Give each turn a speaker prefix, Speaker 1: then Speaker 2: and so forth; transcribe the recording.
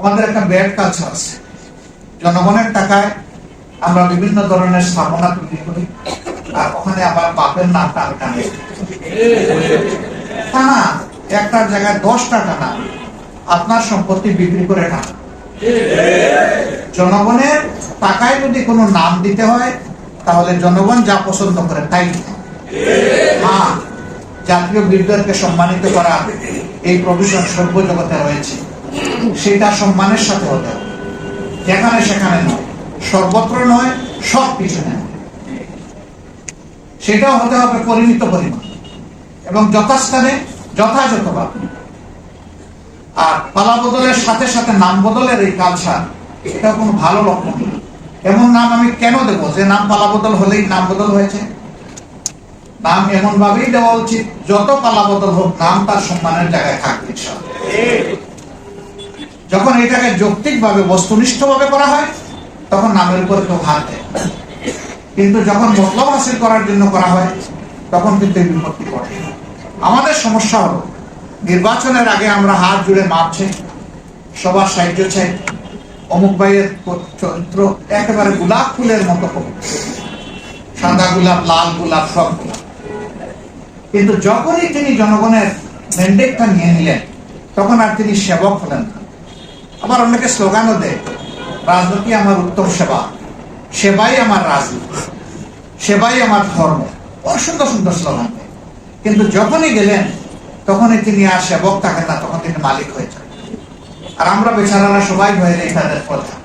Speaker 1: আমাদের একটা bad culture আছে। জনগণের টাকায় আমরা বিভিন্ন ধরনের স্থাপনা তৈরি করি। আর ওখানে আবার বাপের নাম টান টানে তা না একটার জায়গায় দশ টাকা না আপনার সম্পত্তি বিক্রি করে না জনগণের টাকায় যদি কোনো নাম দিতে হয়, তাহলে জনগণ যা পছন্দ করে তাই জাতীয় বীরদেরকে সম্মানিত করা, এই প্রভিশন সর্বজগতে রয়েছে। সেটা সম্মানের সাথে হতে হবে। যেখানে সেখানে নয়। সর্বত্র নয়, সব কিছু নয়। সেটাও হতে হবে পরিমিত পরিমাণ। এবং যথাস্থানে, যথাযথভাবে। আর পালা বদলের সাথে সাথে নাম বদলের এই কালচার এটা কোনো ভালো লক্ষণ না এমন নাম আমি কেন দেবো? যে নাম পালা বদল হলেই নাম বদল হয়েছে। নাম এমন ভাবেই দেওয়া উচিত, যত পালা বদল হোক, নাম তার সম্মানের জায়গায় থাকবে। যখন এটাকে যৌক্তিক ভাবে বস্তুনিষ্ঠ ভাবে করা হয়, তখন নামের উপর কেউ হাত দেয়। কিন্তু যখন মতলব হাসিল করার জন্য করা হয়, তখন কিন্তু বিপত্তি ঘটে। আমাদের সমস্যা হলো, নির্বাচনের আগে আমরা হাত জুড়ে মাপছে, সবার সাহায্য চাই। অমুক ভাইয়ের চরিত্র একেবারে গোলাপ ফুলের মতো সাদা গোলাপ, লাল গোলাপ, সব গোলাপ। কিন্তু যখনই তিনি জনগণের ম্যান্ডেটটা নিয়ে নিলেন, তখন আর তিনি সেবক হলেন না। আবার অনেকে স্লোগানও দেয়, রাজনীতি আমার উত্তম সেবা, সেবাই আমার রাজনীতি, সেবাই আমার ধর্ম। অসুন্দর সুন্দর স্লোগান দেয়। কিন্তু যখনই গেলেন, তখনই তিনি আর সেবক থাকেন না, তখন তিনি মালিক হয়ে যান। আর আমরা বেচারারা সবাই হয়ে যাই তাদের প্রধান।